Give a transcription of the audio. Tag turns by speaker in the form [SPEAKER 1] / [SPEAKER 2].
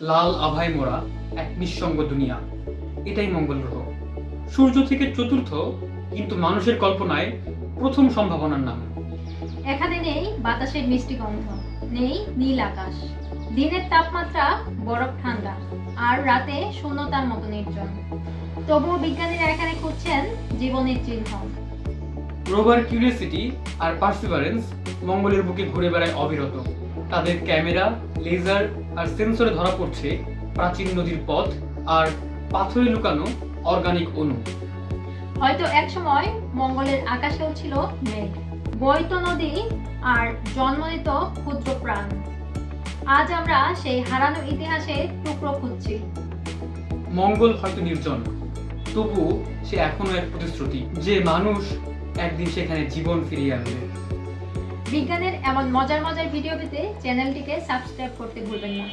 [SPEAKER 1] লাল আভায় মোড়া এক নিঃসঙ্গ দুনিয়া। এটাই মঙ্গল গ্রহ। সূর্য থেকে চতুর্থ, কিন্তু মানুষের কল্পনায় প্রথম সম্ভাবনার নাম।
[SPEAKER 2] এখানে নেই বাতাসের মিষ্টি গন্ধ, নেই নীল আকাশ। দিনের তাপমাত্রা বরফ ঠান্ডা, আর রাতে শূন্যতার মতো নির্জন। তবুও বিজ্ঞানীরা এখানে খুঁজছেন জীবনের চিহ্ন।
[SPEAKER 1] রোভার কিউরিয়াসিটি আর পার্সিভারেন্স মঙ্গলের বুকে ঘুরে বেড়ায় অবিরত। তাদের ক্যামেরা লেজার আর সেন্সরে ধরা পড়ছে প্রাচীন নদীর পথ আর পাথরে লুকানো অর্গানিক অণু।
[SPEAKER 2] হয়তো একসময় মঙ্গলের আকাশেও ছিল মেঘ। বৈত নদী আর জন্ম নিত ক্ষুদ্র প্রাণ। আজ আমরা সেই হারানো ইতিহাসে টুকরো খুঁজছি।
[SPEAKER 1] মঙ্গল হয়তো নির্জন তবু সে এখনও এক প্রতিশ্রুতি যে মানুষ একদিন সেখানে জীবন ফিরিয়ে আসবে
[SPEAKER 2] বিজ্ঞানের এমন মজার মজার ভিডিও পেতে চ্যানেলটিকে সাবস্ক্রাইব করতে ভুলবেন না।